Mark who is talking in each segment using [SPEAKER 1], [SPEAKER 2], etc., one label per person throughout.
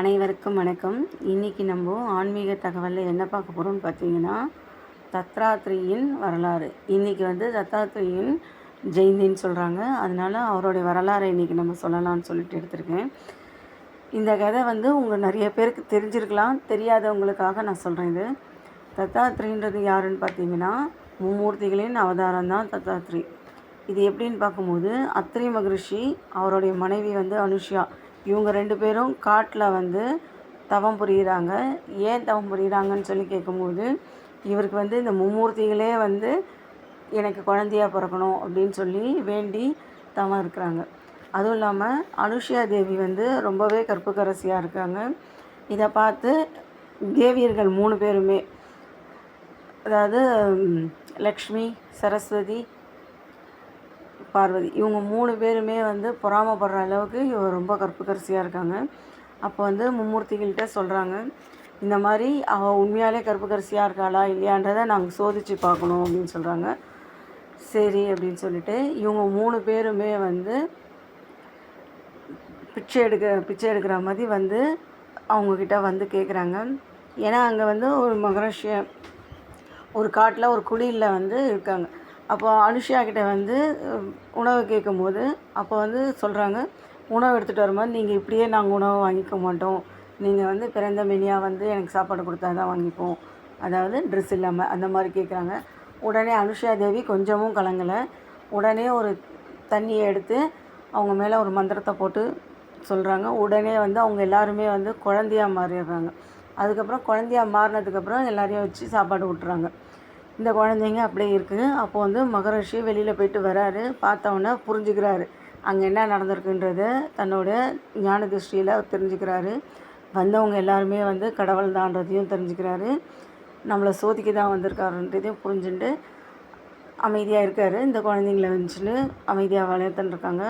[SPEAKER 1] அனைவருக்கும் வணக்கம். இன்றைக்கி நம்ம ஆன்மீக தகவலில் என்ன பார்க்க போகிறோம்னு பார்த்தீங்கன்னா தத்ராத்ரியின் வரலாறு. இன்றைக்கி வந்து தத்தாத்ரியின் ஜெயந்தின்னு சொல்கிறாங்க அதனால் அவருடைய வரலாறை இன்றைக்கி நம்ம சொல்லலாம்னு சொல்லிட்டு எடுத்திருக்கேன். இந்த கதை வந்து உங்கள் நிறைய பேருக்கு தெரிஞ்சிருக்கலாம். தெரியாதவங்களுக்காக நான் சொல்கிறேன் இது. தத்தாத்ரின்றது யாருன்னு பார்த்தீங்கன்னா மும்மூர்த்திகளின் அவதாரம் தான் தத்தாத்ரி இது எப்படின்னு பார்க்கும்போது அத்ரி மகரிஷி அவருடைய மனைவி வந்து அனுஷ்யா. இவங்க ரெண்டு பேரும் காட்டில் வந்து தவம் புரிகிறாங்க ஏன் தவம் புரிகிறாங்கன்னு சொல்லி கேட்கும்போது இவருக்கு வந்து இந்த மும்மூர்த்திகளே வந்து எனக்கு குழந்தையா பிறக்கணும் அப்படின்னு சொல்லி வேண்டி தவம் இருக்கிறாங்க. அதுவும் இல்லாமல் அனுஷ்யா தேவி வந்து ரொம்பவே கற்புக்கரசியாக இருக்காங்க. இதை பார்த்து தேவியர்கள் மூணு பேருமே அதாவது லக்ஷ்மி சரஸ்வதி பார்வதி. இவங்க மூணு பேருமே வந்து பொறாமப்படுற அளவுக்கு இவ ரொம்ப கற்புக்கரசியாக இருக்காங்க. அப்போ வந்து மும்மூர்த்திகள்கிட்ட சொல்கிறாங்க இந்த மாதிரி அவள் உண்மையாலே கற்புக்கரசியாக இருக்காளா இல்லையான்றதை நாங்கள் சோதித்து பார்க்கணும் அப்படின்னு சொல்கிறாங்க சரி அப்படின்னு சொல்லிட்டு இவங்க மூணு பேருமே வந்து பிச்சை எடுக்க பிச்சை எடுக்கிற மாதிரி வந்து அவங்கக்கிட்ட வந்து கேட்குறாங்க ஏன்னா அங்கே வந்து ஒரு மகரிஷிய ஒரு காட்டில் ஒரு குழியில் வந்து இருக்காங்க. அப்போது அனுஷியாக்கிட்ட வந்து உணவு கேட்கும்போது அப்போ வந்து சொல்கிறாங்க உணவு எடுத்துகிட்டு வரும்போது நீங்கள் இப்படியே நாங்கள் உணவு வாங்கிக்க மாட்டோம். நீங்கள் வந்து பிறந்த மெனியாக வந்து எனக்கு சாப்பாடு கொடுத்தா தான் வாங்கிப்போம். அதாவது ட்ரெஸ் இல்லாமல் அந்த மாதிரி கேட்குறாங்க உடனே அனுஷியா தேவி கொஞ்சமும் கலங்கலை. உடனே ஒரு தண்ணியை எடுத்து அவங்க மேலே ஒரு மந்திரத்தை போட்டு சொல்கிறாங்க உடனே வந்து அவங்க எல்லாருமே வந்து குழந்தையா மாறிடுறாங்க. அதுக்கப்புறம் குழந்தையா மாறினதுக்கப்புறம் எல்லாரையும் வச்சு சாப்பாடு விட்டுறாங்க இந்த குழந்தைங்க அப்படியே இருக்குது அப்போ வந்து மகரிஷி வெளியில் போயிட்டு வராரு. பார்த்தவொன்னே புரிஞ்சுக்கிறாரு. அங்கே என்ன நடந்திருக்குன்றத தன்னோட ஞான திருஷ்டியில் தெரிஞ்சுக்கிறாரு. வந்தவங்க எல்லாருமே வந்து கடவுள் தான்றதையும் தெரிஞ்சுக்கிறாரு. நம்மளை சோதிக்க தான் வந்திருக்காருன்றதையும் புரிஞ்சுட்டு அமைதியாக இருக்கார். இந்த குழந்தைங்கள வந்துச்சுன்னு அமைதியாக வளர்த்துன்னு இருக்காங்க.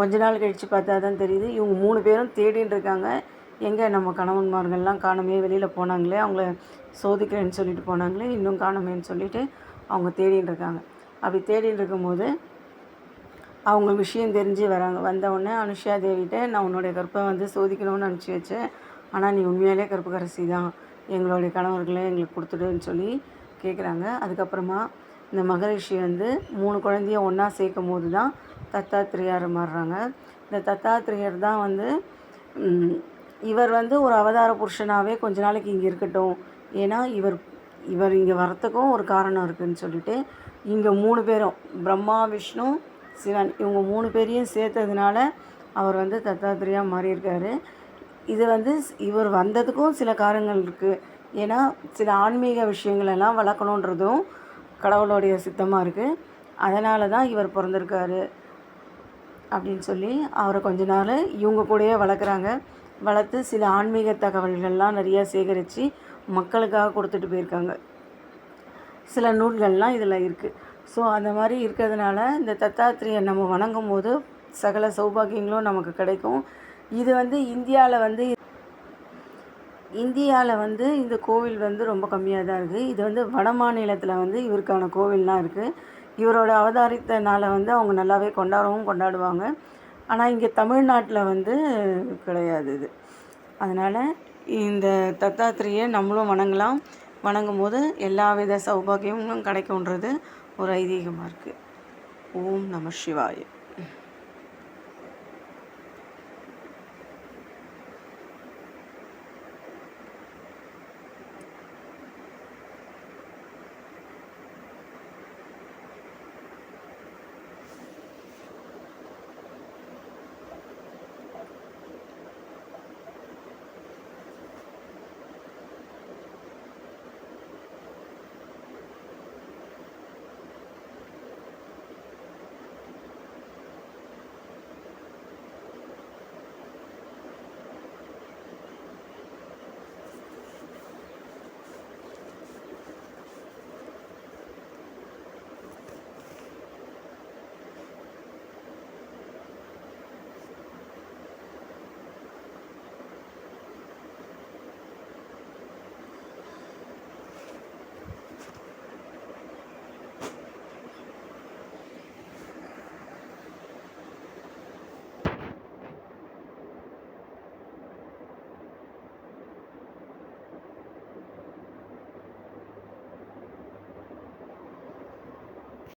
[SPEAKER 1] கொஞ்ச நாள் கழித்து பார்த்தா தான் தெரியுது. இவங்க மூணு பேரும் தேடின்னு இருக்காங்க. எங்கே நம்ம கணவன்மார்கள்லாம் காணுமே வெளியில் போனாங்களே அவங்கள சோதிக்கிறேன்னு சொல்லிட்டு போனாங்களே இன்னும் காணுமேன்னு சொல்லிட்டு அவங்க தேடின்னு இருக்காங்க. அப்படி தேடின்னு இருக்கும்போது அவங்க விஷயம் தெரிஞ்சு வராங்க. வந்தவுடனே அனுஷியா அனுஷா தேவிகிட்ட நான் உன்னுடைய கற்பை வந்து சோதிக்கணும்னு அனுப்பிச்சி வச்சேன். ஆனால் நீ உண்மையாலே கற்புக்கரசி தான். எங்களுடைய கணவர்களை எங்களுக்கு கொடுத்துடுன்னு சொல்லி கேட்குறாங்க அதுக்கப்புறமா இந்த மகரிஷி வந்து மூணு குழந்தைய ஒன்றா சேர்க்கும் போது தான் தத்தாத்திரியார் மாறுறாங்க. இந்த தத்தாத்திரியார் தான் வந்து இவர் வந்து ஒரு அவதார புருஷனாகவே கொஞ்ச நாளைக்கு இங்கே இருக்கட்டும். ஏன்னா இவர் இவர் இங்கே வரத்துக்கும் ஒரு காரணம் இருக்குதுன்னு சொல்லிட்டு இங்கே மூணு பேரும் பிரம்மா விஷ்ணு சிவன் இவங்க மூணு பேரையும் சேர்த்ததுனால அவர் வந்து தத்தாத்திரியாக மாறியிருக்காரு. இது வந்து இவர் வந்ததுக்கும் சில காரணங்கள் இருக்குது ஏன்னா சில ஆன்மீக விஷயங்களெல்லாம் வளர்க்கணுன்றதும் கடவுளுடைய சித்தமாக இருக்குது அதனால தான் இவர் பிறந்திருக்காரு. அப்படின்னு சொல்லி அவரை கொஞ்ச நாள் இவங்க கூடயே வளர்க்குறாங்க. வளர்த்து சில ஆன்மீக தகவல்கள்லாம் நிறையா சேகரித்து மக்களுக்காக கொடுத்துட்டு போயிருக்காங்க. சில நூல்கள்லாம் இதில் இருக்குது ஸோ அந்த மாதிரி இருக்கிறதுனால இந்த தத்தாத்திரியை நம்ம வணங்கும் போது சகல சௌபாகியங்களும் நமக்கு கிடைக்கும். இது வந்து இந்தியாவில் வந்து இந்தியாவில் வந்து இந்த கோவில் வந்து ரொம்ப கம்மியாக தான் இருக்குது இது வந்து வட மாநிலத்தில் வந்து இவருக்கான கோவில்லாம் இருக்குது இவரோட அவதாரித்தனால வந்து அவங்க நல்லாவே கொண்டாடவும் கொண்டாடுவாங்க. ஆனால் இங்கே தமிழ்நாட்டில் வந்து கிடையாது இது. அதனால் இந்த தத்தாத்திரியை நம்மளும் வணங்கலாம். வணங்கும் போது எல்லா வித சௌபாகியமும் கிடைக்கும்ன்றது ஒரு ஐதீகமாக இருக்குது ஓம் நம சிவாய.